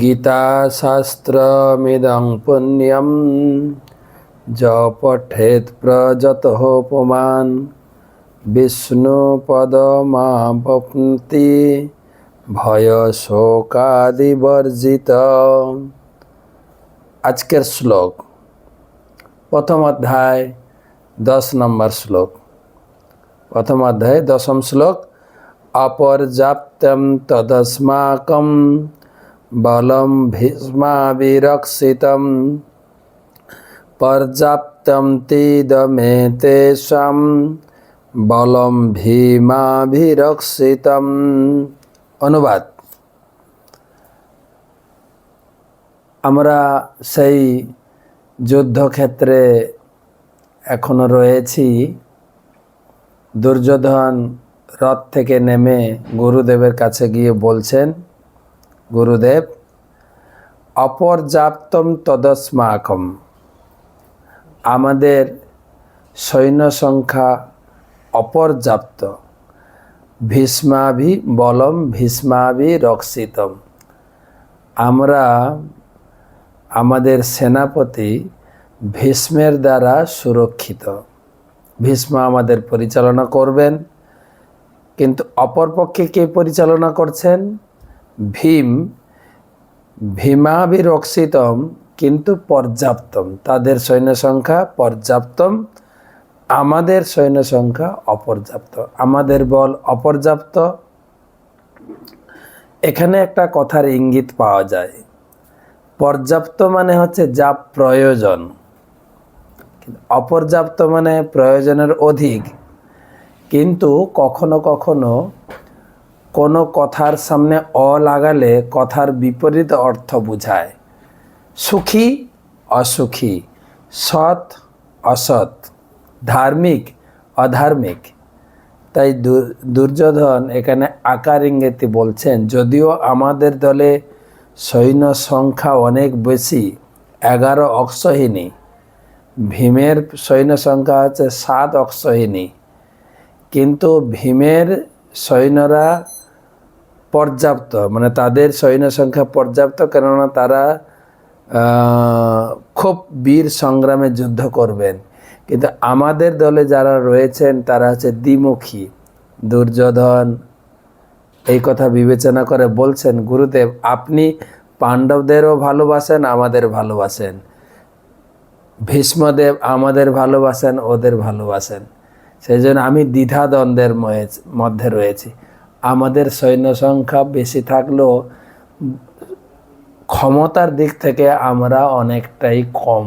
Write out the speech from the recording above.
গীতাশাস্ত্রমিদং পুণ্যম য পঠেত প্রজতোপমান। বিষ্ণুপদমাবপ্নতি ভয়শোকাদিবর্জিত। আজকের শ্লোক, প্রথম অধ্যায়, দশ নম্বর শ্লোক। প্রথম অধ্যায়, দশম শ্লোক, অপর্যাপ্তম তদস্মাকম বলম পর্যাপ্তম তিদমে তেষাম বলম ভীমাভিরক্ষিতম অনুবাদ আমরা সেই যুদ্ধক্ষেত্রে এখনও রয়েছি। দুর্যোধন রথ থেকে নেমে গুরুদেবের কাছে গিয়ে বলছেন গুরুদেব, অপর্যাপ্তম তদস্মাকম। আমাদের সৈন্য সংখ্যা অপর্যাপ্ত। ভীষ্মাভি বলম ভীষ্মাভি রক্ষিতম আমরা আমাদের সেনাপতি ভীষ্মের দ্বারা সুরক্ষিত। ভীষ্ম আমাদের পরিচালনা করবেন, কিন্তু অপরপক্ষে কে পরিচালনা করছেন? ভীম, ভীমাভিরক্ষিতম কিন্তু পর্যাপ্তম। তাদের সৈন্য সংখ্যা পর্যাপ্তম, আমাদের সৈন্য সংখ্যা অপর্যাপ্ত। আমাদের বল অপর্যাপ্ত। এখানে একটা কথার ইঙ্গিত পাওয়া যায়। পর্যাপ্ত মানে হচ্ছে যা প্রয়োজন। অপর্যাপ্ত মানে প্রয়োজনের অধিক। কিন্তু কখনো কখনো কোনো কথার সামনে অ লাগালে কথার বিপরীত অর্থ বোঝায়। সুখী, অসুখী, সৎ, অসৎ, ধার্মিক, অধার্মিক। তাই দুর্যোধন এখানে আকার ইঙ্গিতে বলছেন, যদিও আমাদের দলে সৈন্য সংখ্যা অনেক বেশি, এগারো অক্ষহীনী। ভীমের সৈন্য সংখ্যা হচ্ছে সাত অক্ষহীনী। কিন্তু ভীমের সৈন্যরা পর্যাপ্ত মানে তাদের সৈন্য সংখ্যা পর্যাপ্ত, কেননা তারা খুব বীর সংগ্রামে যুদ্ধ করবেন। কিন্তু আমাদের দলে যারা রয়েছেন, তারা হচ্ছে দ্বিমুখী, দুর্যোধন, এই কথা বিবেচনা করে বলছেন, গুরুদেব, আপনি পাণ্ডবদেরও ভালোবাসেন, আমাদের ভালোবাসেন। ভীষ্মদেব আমাদের ভালোবাসেন, ওদের ভালোবাসেন। সেই জন্য আমি দ্বিধাদ্বন্দ্বের মধ্যে রয়েছি। আমাদের সৈন্য সংখ্যা বেশি থাকলেও ক্ষমতার দিক থেকে আমরা অনেকটাই কম।